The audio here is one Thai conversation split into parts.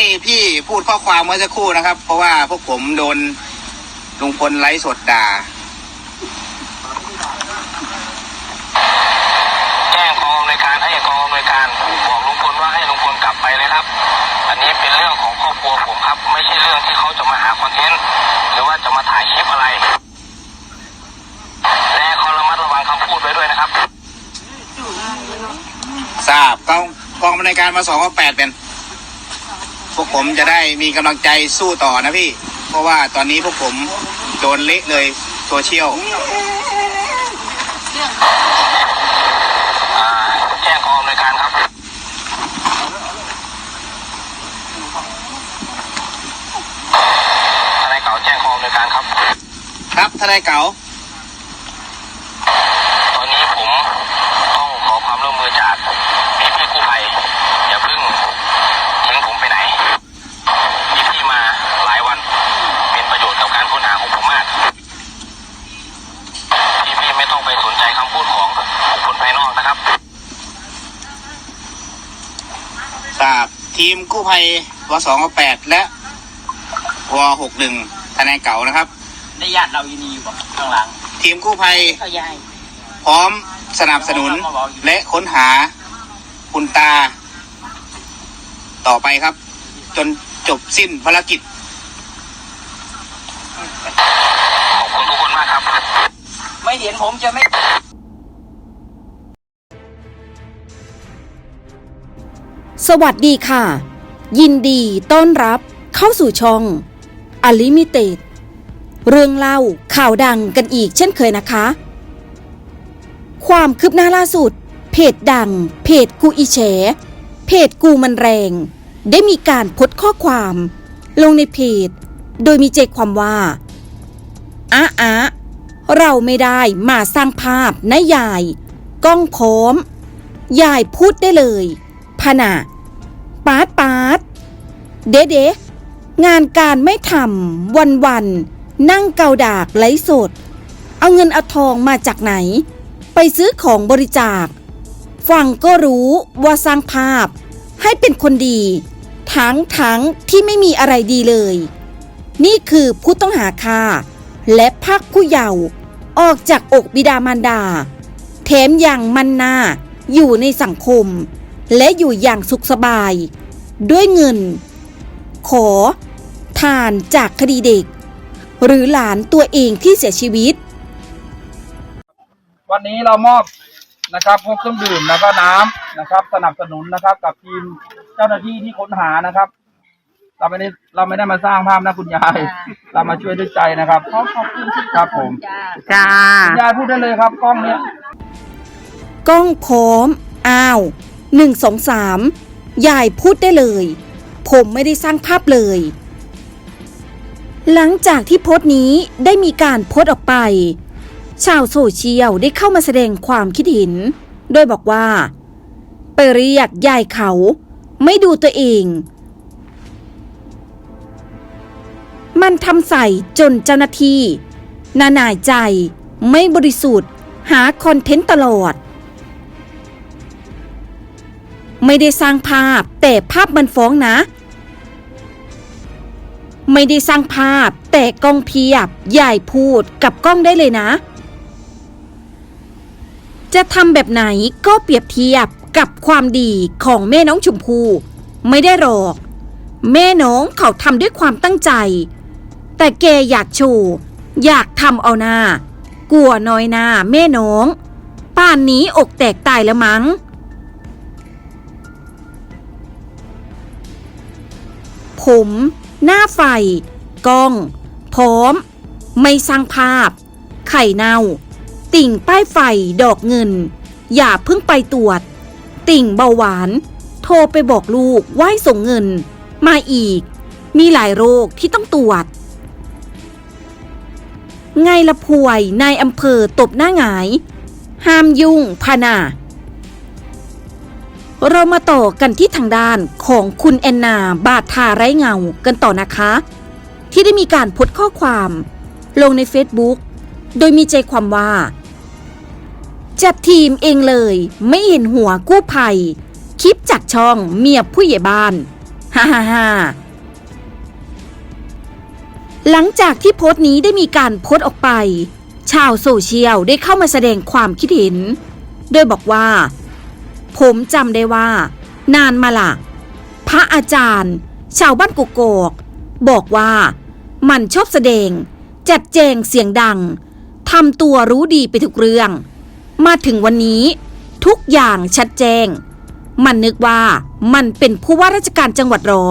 ให้พี่พูดข้อความเมื่อสักครู่นะครับ เพราะว่าพวกผมโดนลุงพลไลฟ์สดด่าแจ้งกองอำนการให้กองอำนการบอกลุงพลว่าให้ลุงพลกลับไปเลยครับ อันนี้เป็นเรื่องของครอบครัวผมครับ ไม่ใช่เรื่องที่เขาจะมาหาคอนเทนต์หรือว่าจะมาถ่ายคลิปอะไรและขอระมัดระวังคำพูดไว้ด้วยนะครับทราบกองกองบรรยการมาสองก็แปดเป็น วกผมจะได้มีกำลังใจสู้ต่อนะพี่ เพราะว่าตอนนี้พวกผมโดนเละเลยโซเชียลอ่าแจ้งกองอำนวยการครับทนายเก่าแจ้งกองอำนวยการครับ ครับทนายเก๋าตอนนี้ผมต้องขอความร่วมมือจากพี่พี่ๆกู้ภัยอย่าเพิ่งทิ้งผมไปไหนพี่พี่ๆมาหลายวัน เป็นประโยชน์กับการค้นหาของผมมาก พี่พี่ๆไม่ต้องไปสนใจคำพูดของบุคคลภายนอกนะครับ ทราบ ทีมกู้ภัยวสองแปดและวหกหนึ่งทนายเก๋านะครับ ได้ญาติเราอยู่นี่อยู่ป่ะข้างหลังทีมกู้ภัยเขาย้ายพร้อมสนับสนุนและค้นหาคุณตา ต่อไปครับ จนจบสิ้นภารกิจ ขอบคุณทุกคนมากครับ ไม่เห็นผมจะไม่ สวัสดีค่ะ ยินดีต้อนรับเข้าสู่ช่อง Unlimited เรื่องเล่าข่าวดังกันอีกเช่นเคยนะคะ ความคืบหน้าล่าสุด เพจดัง เพจกูอีแฉเพจกูมันแรง ได้มีการพสต์ข้อความ ลงในเพจ โดยมีใจความว่าอะอะเราไม่ได้มาสร้างภาพนะยายกล้องพร้อม ยายพูดได้เลยพนะปาดปาด เดเดะงานการไม่ทำวันวันนั่งเกาดากไร้สด เอาเงินเอาทองมาจากไหน ไปซื้อของบริจาค ฟังก็รู้ว่าสร้างภาพ ให้เป็นคนดี ทั้งทั้งที่ไม่มีอะไรดีเลย นี่คือผู้ต้องหาค่าและภาคผู้เยาว์ออกจากอกบิดามารดา แถมอย่างมันนาอยู่ในสังคม และอยู่อย่างสุขสบาย ด้วยเงิน ขอ ทานจากคดีเด็ก หรือหลานตัวเองที่เสียชีวิต วันนี้เรามอบนะครับพวกเครื่องดื่มแล้วก็น้ำนะครับ สนับสนุนนะครับ กับทีมเจ้าหน้าที่ที่ค้นหานะครับ เราไม่ได้เราไม่ได้มาสร้างภาพนะคุณยาย เรามาช่วยด้วยใจนะครับขอบคุณครับผมจ้าคุณยายพูดได้เลยครับกล้องเนี้ย กล้องพร้อม อ้าวหนึ่งสองสาม ยายพูดได้เลย ผมไม่ได้สร้างภาพเลย หลังจากที่โพสต์นี้ได้มีการโพสต์ออกไป ชาวโซเชียลได้เข้ามาแสดงความคิดเห็น โดยบอกว่า ไปเรียกยายเขา ไม่ดูตัวเอง มันทำใส่จนเจ้าหน้าที่ นาหน่ายใจไม่บริสุทธิ์ หาคอนเทนต์ตลอด ไม่ได้สร้างภาพ แต่ภาพมันฟ้องนะ ไม่ได้สร้างภาพ แต่กล้องเพียบใหญ่พูดกับกล้องได้เลยนะ จะทำแบบไหนก็เปรียบเทียบกับความดีของแม่น้องชมพู่ไม่ได้หรอก แม่น้องเขาทำด้วยความตั้งใจ แต่แกอยากโชว์อยากทำเอาหน้ากลัวน้อยหน้าแม่น้อง ป่านนี้อกแตกตายแล้วมั้ง ผม หน้าไฟกล้องพร้อม ไม่สร้างภาพ ไข่เน่า ติ่งป้ายไฟดอกเงิน อย่าเพิ่งไปตรวจ ติ่งเบาหวาน โทรไปบอกลูกว่าให้ส่งเงิน มาอีก มีหลายโรคที่ต้องตรวจ ไงละป่วยนายอำเภอตบหน้าหงาย ห้ามยุ่งพานา เรามาต่อกันที่ทางด้านของคุณแอนนาบาทาไร้เงากันต่อนะคะ ที่ได้มีการโพสข้อความ ลงใน Facebook โดยมีใจความว่า จัดทีมเองเลย ไม่เห็นหัวกู้ภัย คลิปจากช่องเมียผู้ใหญ่บ้านฮ่าฮ่าฮ่าหลังจากที่โพสต์นี้ได้มีการโพสต์ออกไป ชาวโซเชียลได้เข้ามาแสดงความคิดเห็น โดยบอกว่า ผมจำได้ว่า นานมาละพระอาจารย์ ชาวบ้านกกอกบอกว่ามันชอบแสดง จัดแจงเสียงดังทำตัวรู้ดีไปทุกเรื่อง มาถึงวันนี้ทุกอย่างชัดแจ้งมันนึกว่ามันเป็นผู้ว่าราชการจังหวัดหรอ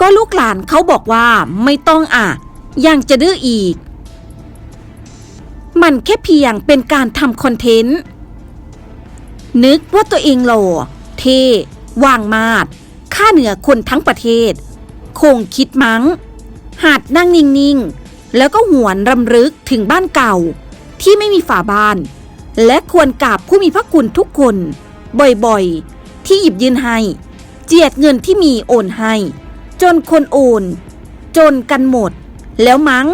ก็ลูกหลานเขาบอกว่าไม่ต้องอะ ยังจะดื้ออีก มันแค่เพียงเป็นการทำคอนเทนต์ นึกว่าตัวเองหล่อเท่วางมาด ค่าเหนือคนทั้งประเทศ คงคิดมั้ง หาดนั่งนิ่ง ๆ แล้วก็หวนรำลึกถึงบ้านเก่า ที่ไม่มีฝาบ้าน และควรกราบผู้มีพระคุณทุกคน บ่อยๆ ที่หยิบยืนให้ เจียดเงินที่มีโอนให้ จนคนโอน จนกันหมด แล้วมั้ง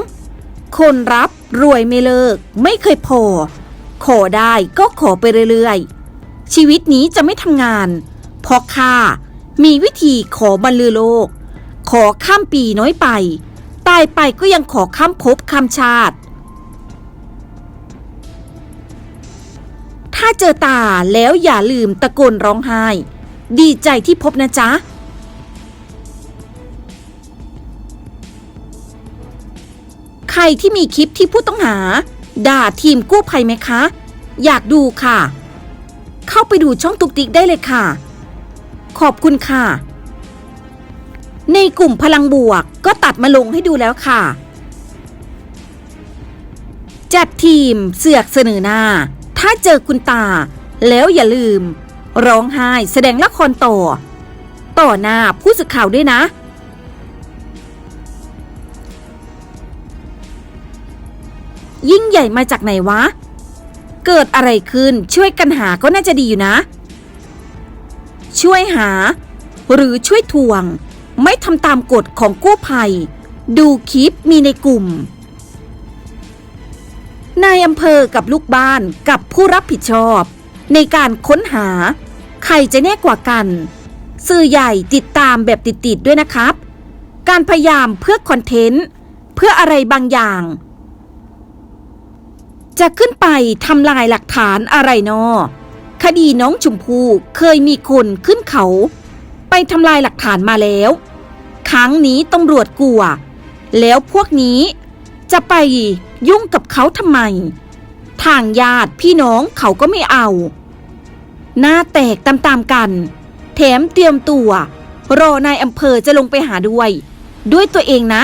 คนรับ รวยไม่เลิก ไม่เคยพอ ขอได้ก็ขอไปเรื่อยๆ ชีวิตนี้จะไม่ทำงาน เพราะข้ามีวิธีขอบรรลือโลก ขอข้ามปีน้อยไป ตายไปก็ยังขอข้ามภพข้ามชาติ ถ้าเจอตาแล้วอย่าลืมตะโกนร้องไห้ ดีใจที่พบนะจ๊ะ ใครที่มีคลิปที่ผู้ต้องหา ด่าทีมกู้ภัยไหมคะ อยากดูค่ะ เข้าไปดูช่องตุกติกได้เลยค่ะ ขอบคุณค่ะ ในกลุ่มพลังบวกก็ตัดมาลงให้ดูแล้วค่ะ จัดทีมเสือกเสนอหน้า ถ้าเจอคุณตา แล้วอย่าลืม ร้องไห้แสดงละครต่อ ต่อหน้าผู้สื่อข่าวด้วยนะ ยิ่งใหญ่มาจากไหนวะ เกิดอะไรขึ้นช่วยกันหาก็น่าจะดีอยู่นะ ช่วยหา หรือช่วยทวง ไม่ทำตามกฎของกู้ภัย ดูคลิปมีในกลุ่มนายอำเภอกับลูกบ้านกับผู้รับผิดชอบ ในการค้นหา ใครจะแน่กว่ากัน สื่อใหญ่ติดตามแบบติดๆด้วยนะครับ การพยายามเพื่อคอนเทนต์ เพื่ออะไรบางอย่าง จะขึ้นไปทำลายหลักฐานอะไรนอ คดีน้องชมพู่เคยมีคนขึ้นเขา ไปทำลายหลักฐานมาแล้ว ครั้งนี้ตำรวจกลัว แล้วพวกนี้จะไปยุ่งกับเขาทำไม ทางญาติพี่น้องเขาก็ไม่เอา หน้าแตกตามๆกัน แถมเตรียมตัว รอนายอำเภอจะลงไปหาด้วย ด้วยตัวเองนะ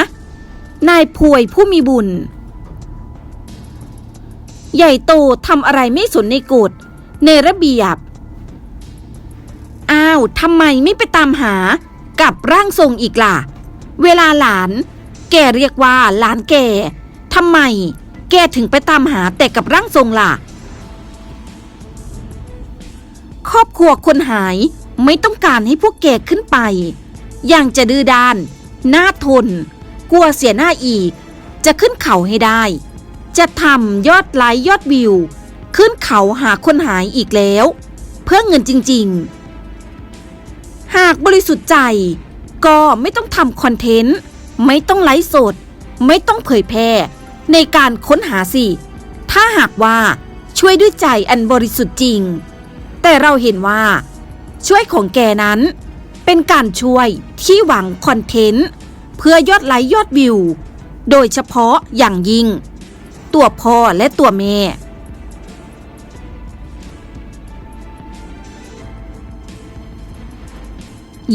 นายพวยผู้มีบุญ ใหญ่โตทำอะไรไม่สนในกฎในระเบียบ อ้าวทำไมไม่ไปตามหากับร่างทรงอีกล่ะ เวลาหลาน แกเรียกว่าหลานแกทำไม แกถึงไปตามหาแต่กับร่างทรงล่ะ ครอบครัวคนหายไม่ต้องการให้พวกแกขึ้นไปยังจะดื้อด้าน หน้าทน กลัวเสียหน้าอีก จะขึ้นเขาให้ได้ จะทำยอดไลค์ยอดวิว ขึ้นเขาหาคนหายอีกแล้ว เพื่อเงินจริงๆ หากบริสุทธิ์ใจ ก็ไม่ต้องทำคอนเทนต์ ไม่ต้องไลฟ์สด ไม่ต้องเผยแพร่ ในการค้นหาสิ ถ้าหากว่าช่วยด้วยใจอันบริสุทธิ์จริง แต่เราเห็นว่า ช่วยของแกนั้น เป็นการช่วยที่หวังคอนเทนต์ เพื่อยอดไลค์ยอดวิว โดยเฉพาะอย่างยิ่ง ตัวพ่อและตัวแม่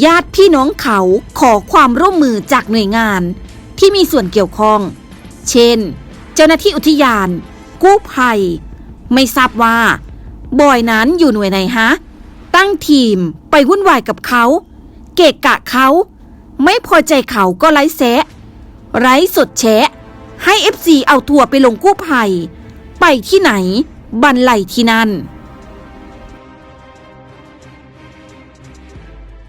ญาติพี่น้องเขาขอความร่วมมือจากหน่วยงานที่มีส่วนเกี่ยวข้อง เช่น เจ้าหน้าที่อุทยาน กู้ภัย ไม่ทราบว่า บอยนั้นอยู่หน่วยไหนฮะ ตั้งทีมไปวุ่นวายกับเขา เกะกะเขา ไม่พอใจเขาก็ไร้แซะ ไร้สดแชะ ให้ FC เอาทัวร์ไปลงกู้ภัย ไปที่ไหน บันไหลที่นั่น